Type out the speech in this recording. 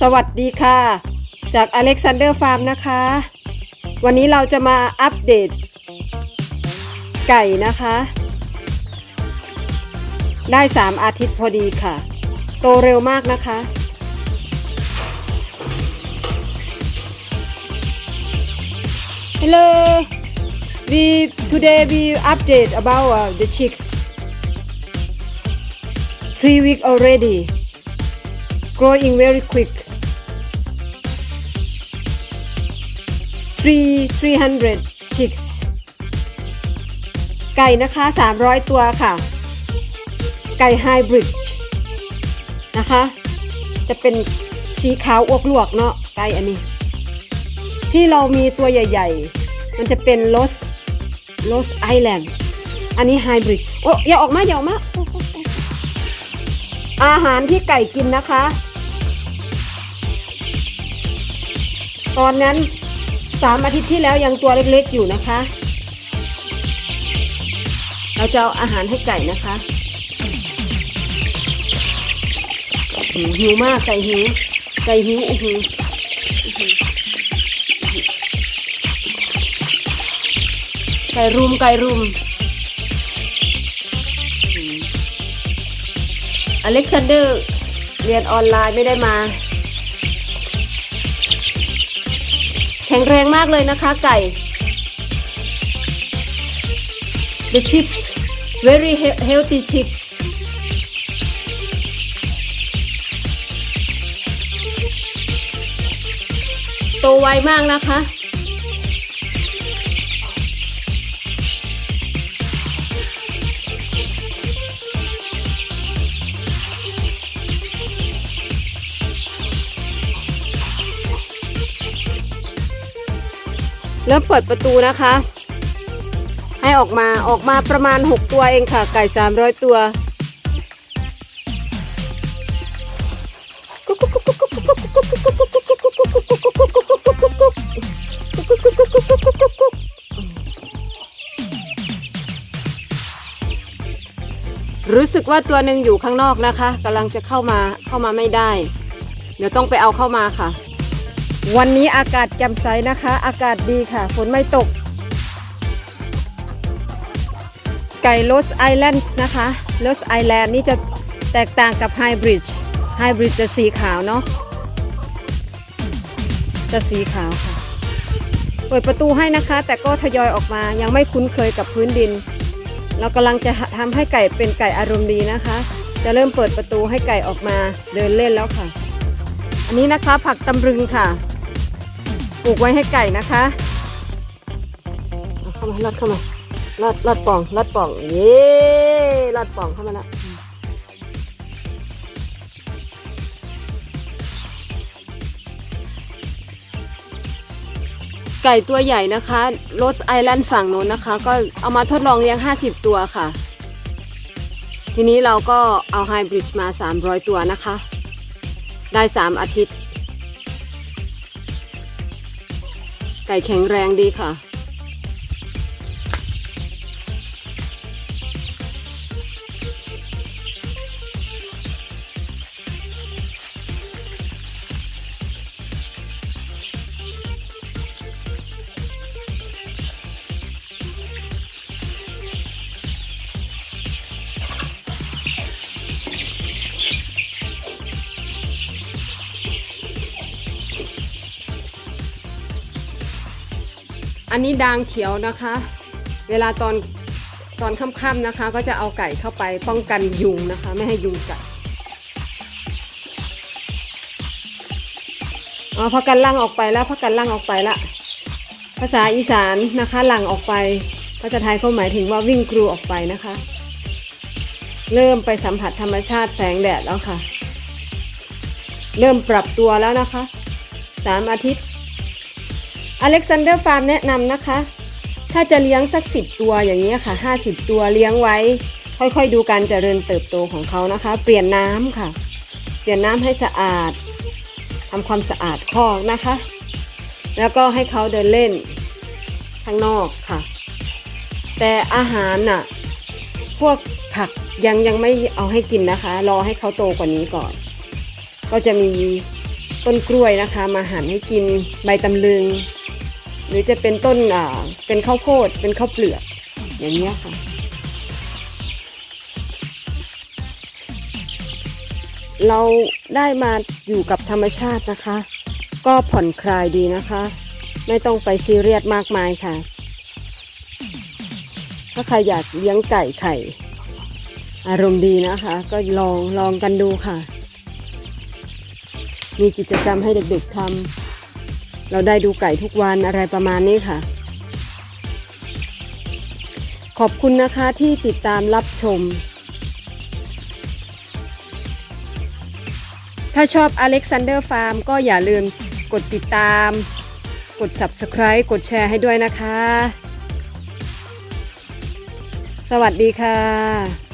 สวัสดีค่ะ จากอเล็กซานเดอร์ฟาร์มนะคะ วันนี้เราจะมาอัปเดต ไก่นะคะ ได้ 3 อาทิตย์พอดีค่ะ โตเร็วมากนะคะ Hello we today we update about uh, the chicks three week already growing very quick three three hundred chicks ไก่นะคะ 300 ตัวค่ะ ไก่ไฮบริดนะคะ จะเป็นสีขาวอวกลวกเนาะไก่อันนี้ ที่เรามีตัวใหญ่ ๆ มันจะเป็นโรสโรสไอแลนด์อันนี้ไฮบริดโอ้อย่าออกมา อย่าออกมา อาหารที่ไก่กินนะคะ ตอนนั้น สามอาทิตย์ที่แล้วยังตัวเล็กๆอยู่นะคะ เราจะเอาอาหารให้ไก่นะคะหิวหิวมากไก่หิวไก่หิวอื้อหืออื้อหือไก่รุมไก่รุม อเล็กซานเดอร์เรียนออนไลน์ไม่ได้มา ข็งแรงมากเลยนะคะไก่ the chicks very healthy chicks โตไวมากนะคะ เริ่มเปิดประตูนะคะ ให้ออกมาออกมาประมาณ 6 ตัวเองค่ะ ไก่ 300 ตัวรู้สึกว่าตัวหนึ่งอยู่ข้างนอกนะคะกำลังจะเข้ามาเข้ามาไม่ได้ เดี๋ยวต้องไปเอาเข้ามาค่ะ วันนี้อากาศแจ่มใสนะคะ อากาศดีค่ะ ฝนไม่ตก ไก่โรสไอแลนด์นะคะโรสไอแลนด์นี่จะแตกต่างกับไฮบริดไฮบริดจะสีขาวเนาะจะสีขาวค่ะ เปิดประตูให้นะคะ แต่ก็ทยอยออกมายังไม่คุ้นเคยกับพื้นดิน เรากำลังจะทำให้ไก่เป็นไก่อารมณ์ดีนะคะ จะเริ่มเปิดประตูให้ไก่ออกมาเดินเล่นแล้วค่ะ อันนี้นะคะผักตำรึงค่ะ ปลูกไว้ให้ไก่นะคะเอาเข้ามาลอดเข้ามาลอดลอดป่องลอดป่องเย้ลอดป่องเข้ามาแล้วไก่ตัวใหญ่นะคะโรสไอแลนด์ฝั่งโน้นนะคะ ก็เอามาทดลองเลี้ยง 50 ตัวค่ะ ทีนี้เราก็เอาไฮบริดมา 300 ตัวนะคะ ได้ 3 อาทิตย์ ไก่แข็งแรงดีค่ะ อันนี้ดางเขียวนะคะ เวลาตอนตอนค่ำๆนะคะ ก็จะเอาไก่เข้าไปป้องกันยุงนะคะ ไม่ให้ยุงกัดอ๋อพักกันล่างออกไปแล้วพักกันล่างออกไปละภาษาอีสานนะคะหลังออกไปภาษาไทยเขาหมายถึงว่าวิ่งกรูออกไปนะคะ เริ่มไปสัมผัสธรรมชาติแสงแดดแล้วค่ะ เริ่มปรับตัวแล้วนะคะสามอาทิตย์ อเล็กซานเดอร์ฟาร์มแนะนำนะคะ ถ้าจะเลี้ยงสักสิบตัวอย่างนี้ค่ะห้าสิบตัวเลี้ยงไว้ ค่อยๆดูการเจริญเติบโตของเขานะคะ เปลี่ยนน้ำค่ะ เปลี่ยนน้ำให้สะอาดทำความสะอาดคอกนะคะ แล้วก็ให้เขาเดินเล่นข้างนอกค่ะ แต่อาหารน่ะพวกผักยังยังไม่เอาให้กินนะคะ รอให้เขาโตกว่านี้ก่อน ก็จะมีต้นกล้วยนะคะ มาหั่นให้กินใบตำลึง หรือจะเป็นต้นอ่าเป็นข้าวโพดเป็นข้าวเปลือกอย่างเงี้ยค่ะ เราได้มาอยู่กับธรรมชาตินะคะ ก็ผ่อนคลายดีนะคะ ไม่ต้องไปซีเรียสมากมายค่ะ ถ้าใครอยากเลี้ยงไก่ไข่ อารมณ์ดีนะคะ ก็ลองลองกันดูค่ะ มีกิจกรรมให้เด็กๆทำ เราได้ดูไก่ทุกวันอะไรประมาณนี้ค่ะ ขอบคุณนะคะที่ติดตามรับชม ถ้าชอบ Alexander Farm ก็อย่าลืมกดติดตาม กด subscribe กดแชร์ให้ด้วยนะคะ สวัสดีค่ะ